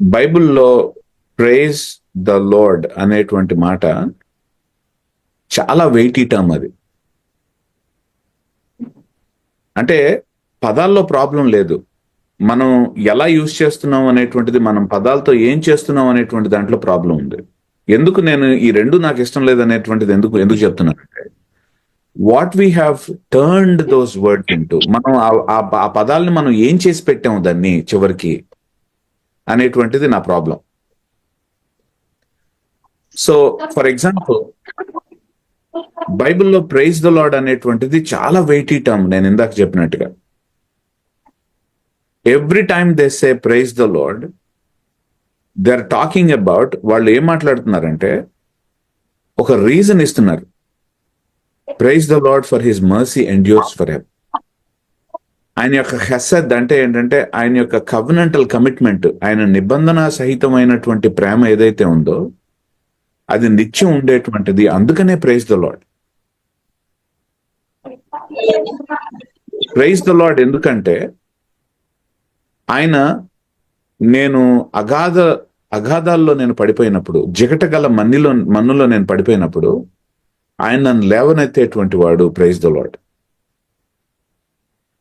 బైబిల్లో praise the load అనేటువంటి మాట చాలా వెయిటీ టర్మ్ అది. అంటే పదాల్లో ప్రాబ్లం లేదు. మనం ఎలా యూజ్ చేస్తున్నాం అనేటువంటిది మనం పదాలతో ఏం చేస్తున్నాం అనేటువంటి దాంట్లో ప్రాబ్లం ఉంది. ఎందుకు నేను ఈ రెండు నాకు ఇష్టం లేదు అనేటువంటిది ఎందుకు ఎందుకు చెప్తున్నానంటే what we have turned those word into మనం ఆ- ఆ పదాలని మనం ఏం చేసి పెట్టాము దాన్ని చివరికి? అనేటువంటిది నా ప్రాబ్లం. సో ఫర్ ఎగ్జాంపుల్ బైబిల్లో ప్రైజ్ ద లార్డ్ అనేటువంటిది చాలా వెయిటీ టర్మ్ నేను ఇందాక చెప్పినట్టుగా. Every time they say praise the Lord they are talking about వాళ్ళు ఏం మాట్లాడుతున్నారంటే ఒక రీజన్ ఇస్తున్నారు. Praise the Lord for his mercy endures for హెప్ ఆయన యొక్క హెసద్ అంటే ఏంటంటే ఆయన యొక్క కవనెంటల్ కమిట్మెంట్ ఆయన నిబంధన సహితమైనటువంటి ప్రేమ ఏదైతే ఉందో అది నిత్యం ఉండేటువంటిది. అందుకనే praise the Lord praise the Lord ఎందుకంటే ఆయన నేను అగాధ అగాధాల్లో నేను పడిపోయినప్పుడు జిగట గల మన్నిలో మన్నులో నేను పడిపోయినప్పుడు ఆయన నన్ను లేవనెత్తేటువంటి వాడు praise the Lord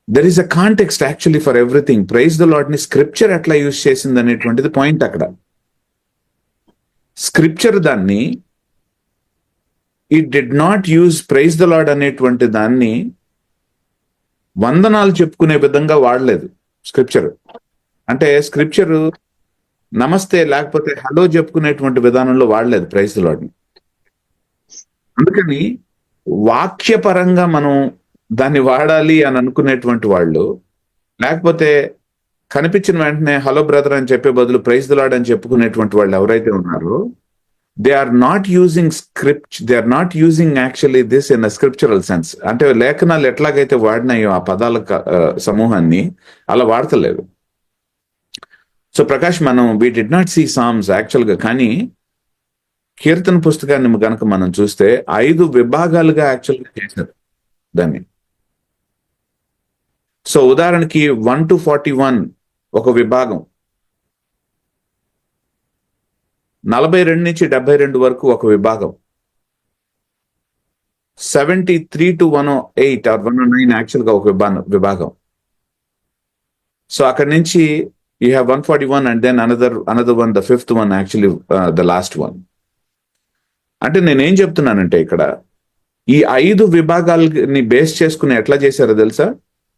there is a context actually for everything praise the లాడ్ని scripture ఎట్లా యూజ్ చేసింది అనేటువంటిది పాయింట్ అక్కడ. స్క్రిప్చర్ దాన్ని it did not use praise the Lord అనేటువంటి దాన్ని వందనాలు చెప్పుకునే విధంగా వాడలేదు స్క్రిప్చర్ అంటే స్క్రిప్చర్ నమస్తే లేకపోతే హలో చెప్పుకునేటువంటి విధానంలో వాడలేదు ప్రైజ్ ద లాడ్ని అందుకని వాక్యపరంగా మనం దాన్ని వాడాలి అని అనుకునేటువంటి వాళ్ళు లేకపోతే కనిపించిన వెంటనే హలో బ్రదర్ అని చెప్పే బదులు ప్రైజ్ ద అని చెప్పుకునేటువంటి వాళ్ళు ఎవరైతే ఉన్నారో they are not using script they are not using actually this in a scriptural sense అంటే లేఖనాలు ఎట్లాగైతే వాడినాయో ఆ పదాల సమూహాన్ని అలా వాడతలేదు సో ప్రకాష్ మనం we did not see psalms యాక్చువల్గా కానీ కీర్తన పుస్తకాన్ని కనుక మనం చూస్తే ఐదు విభాగాలుగా యాక్చువల్గా చేశారు దాన్ని. సో ఉదాహరణకి వన్ టు ఫార్టీ వన్ ఒక విభాగం. నలభై రెండు నుంచి డెబ్బై రెండు వరకు ఒక విభాగం. Seventy three two one eight or one nine యాక్చువల్గా ఒక విభాగం విభాగం. సో అక్కడి నుంచి you have one forty one and then another another one the fifth one actually the last one. అంటే నేనేం చెప్తున్నానంటే ఇక్కడ ఈ ఐదు విభాగాలని బేస్ చేసుకుని ఎట్లా చేశారో తెలుసా?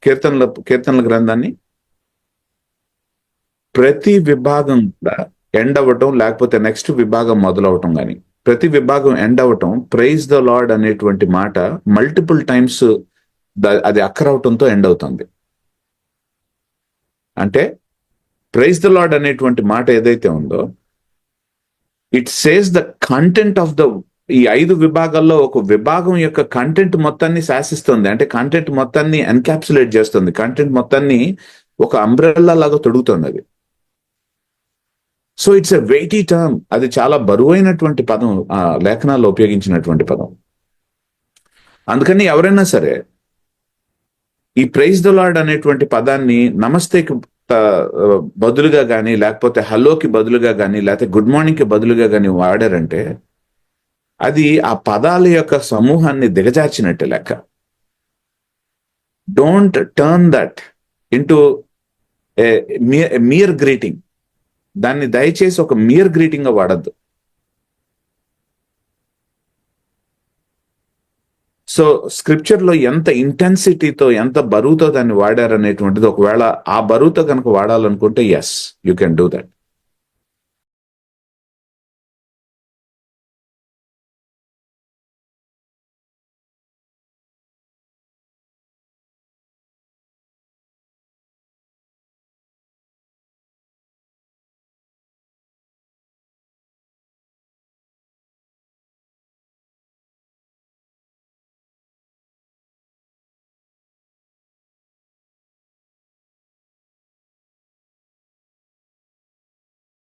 కీర్తనల కీర్తనల గ్రంథాన్ని ప్రతి విభాగం కూడా ఎండ్ అవ్వటం లేకపోతే నెక్స్ట్ విభాగం మొదలవటం కానీ ప్రతి విభాగం ఎండ్ అవ్వటం ప్రైజ్ ద లార్డ్ అనేటువంటి మాట మల్టిపుల్ టైమ్స్ అది అక్కరవటంతో ఎండ్ అవుతుంది. అంటే ప్రైజ్ ద లార్డ్ అనేటువంటి మాట ఏదైతే ఉందో it says the content of the ఈ ఐదు విభాగాల్లో ఒక విభాగం యొక్క కంటెంట్ మొత్తాన్ని శాసిస్తుంది. అంటే కంటెంట్ మొత్తాన్ని ఎన్కాప్సులేట్ చేస్తుంది. కంటెంట్ మొత్తాన్ని ఒక అంబ్రెల్లా లాగా తొడుగుతుంది అది. So it's a weighty term అది చాలా బరువైనటువంటి పదం. ఆ లేఖనాల్లో ఉపయోగించినటువంటి పదం. అందుకని ఎవరైనా సరే ఈ ప్రైజ్ ద లార్డ్ అనేటువంటి పదాన్ని నమస్తేకి బదులుగా కానీ లేకపోతే హలోకి బదులుగా కానీ లేకపోతే గుడ్ మార్నింగ్కి బదులుగా కానీ వాడారంటే అది ఆ పదాల యొక్క సమూహాన్ని దిగజార్చినట్టు లెక్క. Don't turn that into mere greeting దాన్ని దయచేసి ఒక మియర్ గ్రీటింగ్గా వాడద్దు. సో స్క్రిప్చర్లో ఎంత ఇంటెన్సిటీతో ఎంత బరువుతో దాన్ని వాడారనేటువంటిది ఒకవేళ ఆ బరువుతో కనుక వాడాలనుకుంటే yes you can do that